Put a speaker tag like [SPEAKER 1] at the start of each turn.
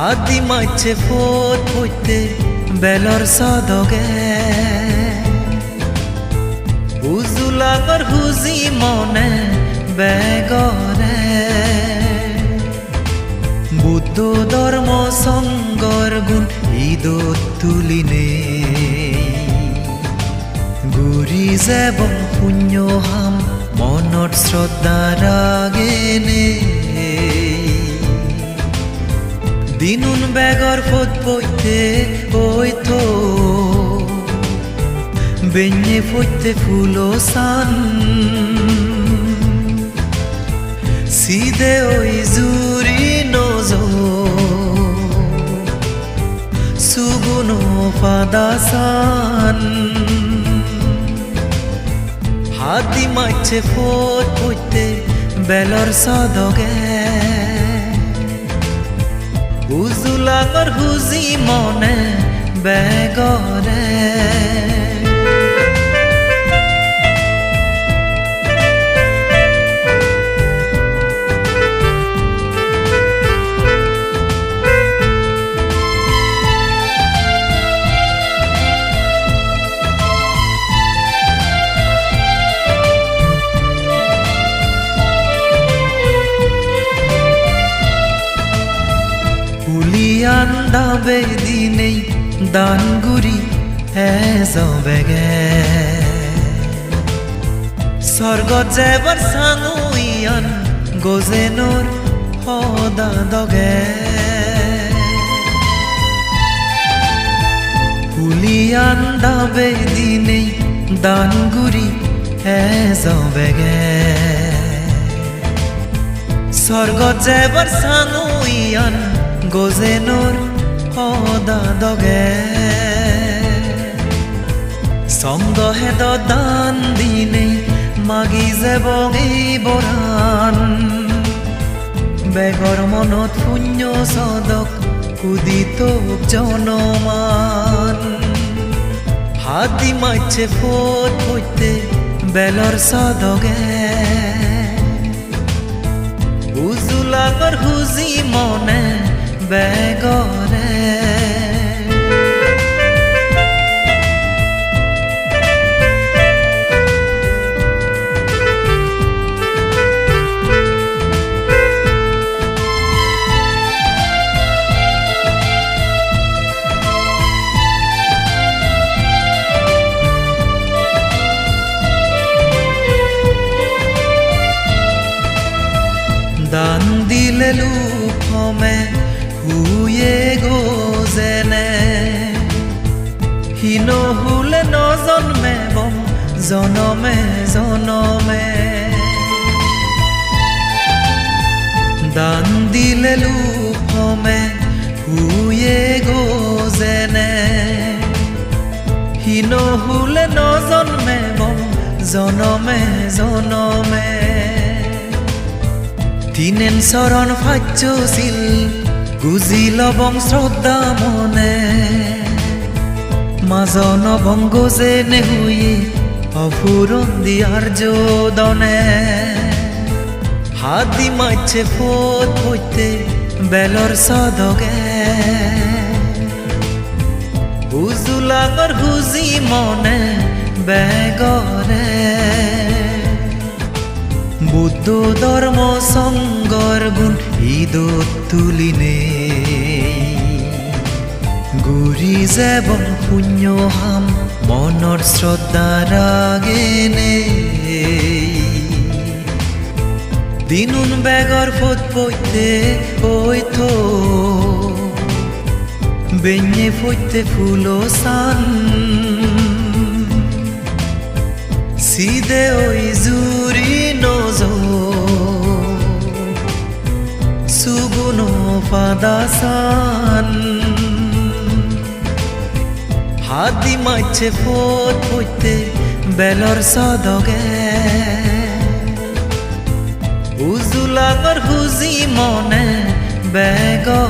[SPEAKER 1] হাতি মাইছে ফোট পইতে বেলর সদগে। উজুলাগর হুজি মনে বেগরে বুদ্ধ ধর্ম সঙ্গর গুণ ঈদত তুলিনে। গুৰি যেবং পুণ্য হাম মনত শ্ৰদ্ধা ৰাগেনে দিনুন বেগৰ ফোট পইতে ঐ থো বেñe ফইতে ফুলো সান। সিদে ওই জুরি নজো সুগুনো ফাদাসান হাতি মাইছে ফোট পইতে বেলর সদগে। উজুলাগর হুজি মনে বেগরে। দাবে দিনেই দানগুৰি হেজবেগে স্বৰ্গত যেবাৰ চাঙুইয়ান গজেনৰ সদা দগে হুলিয়ান দাবে দিনেই দানগুৰি হেজবেগে স্বর্গত যেবার সাঙুইয়ান গজেনোর সদা দগে। সঙ্গ হেদ দান দিনে মাগি যাবং এই বৰান বেগৰ মনত শূন্য সদক কুদিত জনমান। হাতি মাইছে ফোট পইতে বেলৰ সদগে। উজুলাগর হুজি মনে বেগরে। দান দিলে লুফমে জনমে জনমে। দান দিলে লুফমে হুয়ে গোজেনে হীন হুলে নজন্মে বম জনমে জনমে। তিনেন চৰণ ফাজ্যছিল গুজি লবং শ্ৰদ্ধা মনে। মাজন ভংগ যে নেহুই অফুরন দিয়ার যোদনে হাতি মাইছে ফোট পইতে বেলর সদগে। উজুলাগর হুজি মনে বেগরে। বুদ্ধ ধর্ম সঙ্গর গুণ ঈদত তুলিনে গুৰি যেবং পুণ্য হাম মনৰ শ্ৰদ্ধা ৰাগেনে দিনুন বেগৰ ফোট পইতে ঐ থো বেñe ফইতে ফুলো সান। সিদে ওই জুরি নজো সুগুনো ফাদাসান হাতি মাইছে পোত পইতে বেলর সদগে। উজুলাগর হুজি মনে বেগরে